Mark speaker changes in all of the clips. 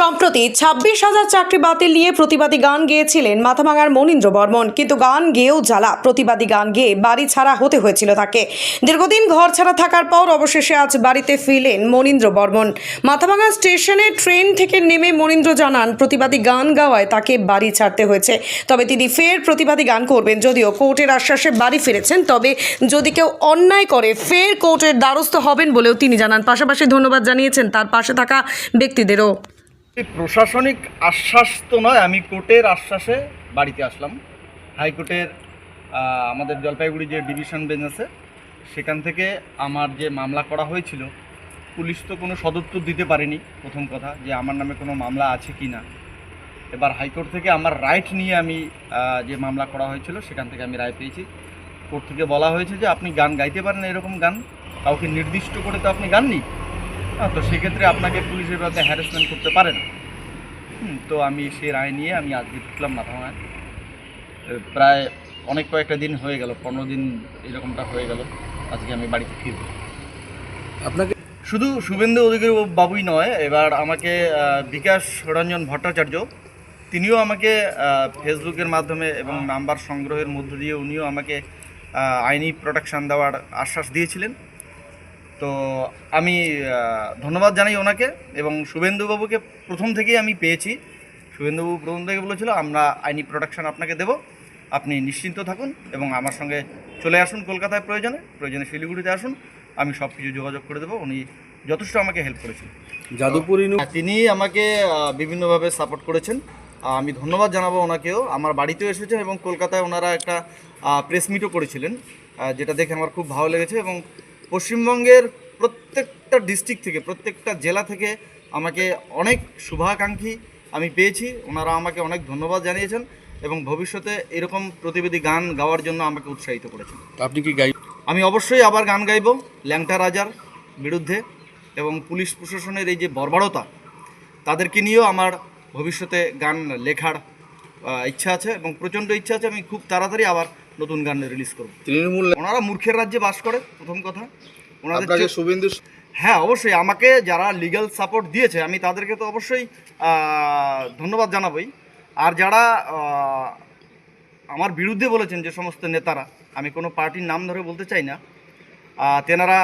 Speaker 1: সম্প্রতি ছাব্বিশ হাজার চাকরি বাতিল নিয়ে প্রতিবাদী গান গেয়েছিলেন মাথাভাঙার মনীন্দ্র বর্মন। কিন্তু গান গেয়েও জ্বালা, প্রতিবাদী গান গেয়ে বাড়ি ছাড়া হতে হয়েছিল তাকে। দীর্ঘদিন ঘর ছাড়া থাকার পর অবশেষে আজ বাড়িতে ফিরলেন মনীন্দ্র বর্মন। মাথাভাঙা স্টেশনে ট্রেন থেকে নেমে মনীন্দ্র জানান, প্রতিবাদী গান গাওয়ায় তাকে বাড়ি ছাড়তে হয়েছে। তবে তিনি ফের প্রতিবাদী গান করবেন। যদিও কোর্টের আশ্বাসে বাড়ি ফিরেছেন, তবে যদি কেউ অন্যায় করে, ফের কোর্টের দ্বারস্থ হবেন বলেও তিনি জানান। পাশাপাশি ধন্যবাদ জানিয়েছেন তার পাশে থাকা ব্যক্তিদেরও।
Speaker 2: প্রশাসনিক আশ্বাস তো নয় আমি কোর্টের আশ্বাসে বাড়িতে আসলাম। হাইকোর্টের আমাদের জলপাইগুড়ি যে ডিভিশন বেঞ্চ আছে সেখান থেকে আমার যে মামলা করা হয়েছিল পুলিশ তো কোনো সদুত্তর দিতে পারেনি প্রথম কথা যে আমার নামে কোনো মামলা আছে কি না। এবার হাইকোর্ট থেকে আমার রাইট নিয়ে আমি যে মামলা করা হয়েছিল সেখান থেকে আমি রায় পেয়েছি। কোর্ট থেকে বলা হয়েছে যে আপনি গান গাইতে পারেন এরকম গান কাউকে নির্দিষ্ট করে তো আপনি গাননি। হ্যাঁ, তো সেক্ষেত্রে আপনাকে পুলিশের ব্যাপারে হ্যারাসমেন্ট করতে পারে না। তো আমি সেই রায় নিয়ে আমি আজকে ঢুকলাম মাথাভাঙায় প্রায় অনেক কয়েকটা দিন হয়ে গেল পনেরো দিন এরকমটা হয়ে গেল আজকে আমি বাড়িতে ফিরব।
Speaker 3: আপনাকে
Speaker 2: শুধু শুভেন্দু অধিকারী বাবুই নয় এবার আমাকে বিকাশ রঞ্জন ভট্টাচার্য তিনিও আমাকে ফেসবুকের মাধ্যমে এবং নাম্বার সংগ্রহের মধ্য দিয়ে উনিও আমাকে আইনি প্রোটেকশান দেওয়ার আশ্বাস দিয়েছিলেন। তো আমি ধন্যবাদ জানাই ওনাকে এবং শুভেন্দুবাবুকে প্রথম থেকেই আমি পেয়েছি। শুভেন্দুবাবু প্রথম থেকে বলেছিল আমরা আইনি প্রোটেকশন আপনাকে দেব। আপনি নিশ্চিন্ত থাকুন এবং আমার সঙ্গে চলে আসুন কলকাতায় প্রয়োজনে। প্রয়োজনে শিলিগুড়িতে আসুন। আমি সব কিছু যোগাযোগ করে দেবো। উনি যথেষ্ট আমাকে হেল্প করেছেন।
Speaker 3: যাদবপুর
Speaker 2: তিনি আমাকে বিভিন্নভাবে সাপোর্ট করেছেন। আমি ধন্যবাদ জানাব ওনাকেও। আমার বাড়িতেও এসেছেন এবং কলকাতায় ওনারা একটা প্রেস মিটও করেছিলেন যেটা দেখে আমার খুব ভালো লেগেছে এবং পশ্চিমবঙ্গের প্রত্যেকটা ডিস্ট্রিক্ট থেকে প্রত্যেকটা জেলা থেকে আমাকে অনেক শুভাকাঙ্ক্ষী আমি পেয়েছি। ওনারা আমাকে অনেক ধন্যবাদ জানিয়েছেন এবং ভবিষ্যতে এরকম প্রতিবেদী গান গাওয়ার জন্য আমাকে উৎসাহিত করেছেন।
Speaker 3: আপনি কি গাই
Speaker 2: আমি অবশ্যই আবার গান গাইব ল্যাংটা রাজার বিরুদ্ধে এবং পুলিশ প্রশাসনের এই যে বর্বরতা তাদেরকে নিয়েও আমার ভবিষ্যতে গান লেখার ইচ্ছা আছে এবং প্রচণ্ড ইচ্ছা আছে। আমি খুব তাড়াতাড়ি আবার নতুন গান রিলিজ করব।
Speaker 3: তৃণমূল
Speaker 2: ওনারা মূর্খের রাজ্যে বাস করে প্রথম কথা। ওনাদের
Speaker 3: শুভেন্দু
Speaker 2: হ্যাঁ অবশ্যই আমাকে যারা লিগ্যাল সাপোর্ট দিয়েছে আমি তাদেরকে তো অবশ্যই ধন্যবাদ জানাবই। আর যারা আমার বিরুদ্ধে বলেছেন যে সমস্ত নেতারা আমি কোনো পার্টির নাম ধরে বলতে চাই না। তেনারা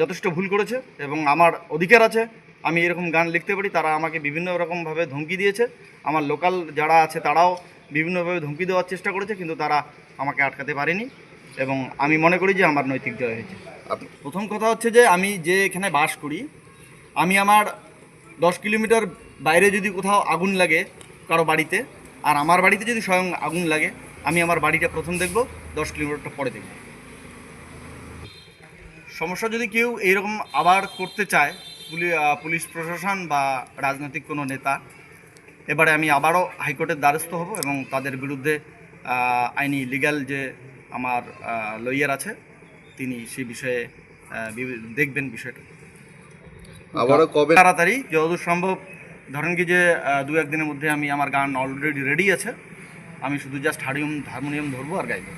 Speaker 2: যথেষ্ট ভুল করেছে এবং আমার অধিকার আছে। আমি এরকম গান লিখতে পারি তারা আমাকে বিভিন্ন রকমভাবে ধমকি দিয়েছে। আমার লোকাল যারা আছে তারাও বিভিন্নভাবে ধমকি দেওয়ার চেষ্টা করেছে কিন্তু তারা আমাকে আটকাতে পারেনি এবং আমি মনে করি যে আমার নৈতিক জয় হয়েছে। প্রথম কথা হচ্ছে যে আমি যে এখানে বাস করি আমি আমার দশ কিলোমিটার বাইরে যদি কোথাও আগুন লাগে কারও বাড়িতে আর আমার বাড়িতে যদি স্বয়ং আগুন লাগে আমি আমার বাড়িটা প্রথম দেখব দশ কিলোমিটারটা পরে দেখব। সমস্যা যদি কেউ এইরকম আবার করতে চায় পুলিশ প্রশাসন বা রাজনৈতিক কোনো নেতা। এবারে আমি আবারও হাইকোর্টের দ্বারস্থ হব এবং তাদের বিরুদ্ধে আইনি লিগ্যাল যে আমার লয়ার আছে তিনি সেই বিষয়ে দেখবেন বিষয়টা।
Speaker 3: আবারও কবে?
Speaker 2: তাড়াতাড়ি যতদূর সম্ভব ধরেন কি যে দু একদিনের মধ্যে আমি আমার গান অলরেডি রেডি আছে আমি শুধু জাস্ট হারিয়ম হারমোনিয়াম ধরবো আর গাইবো।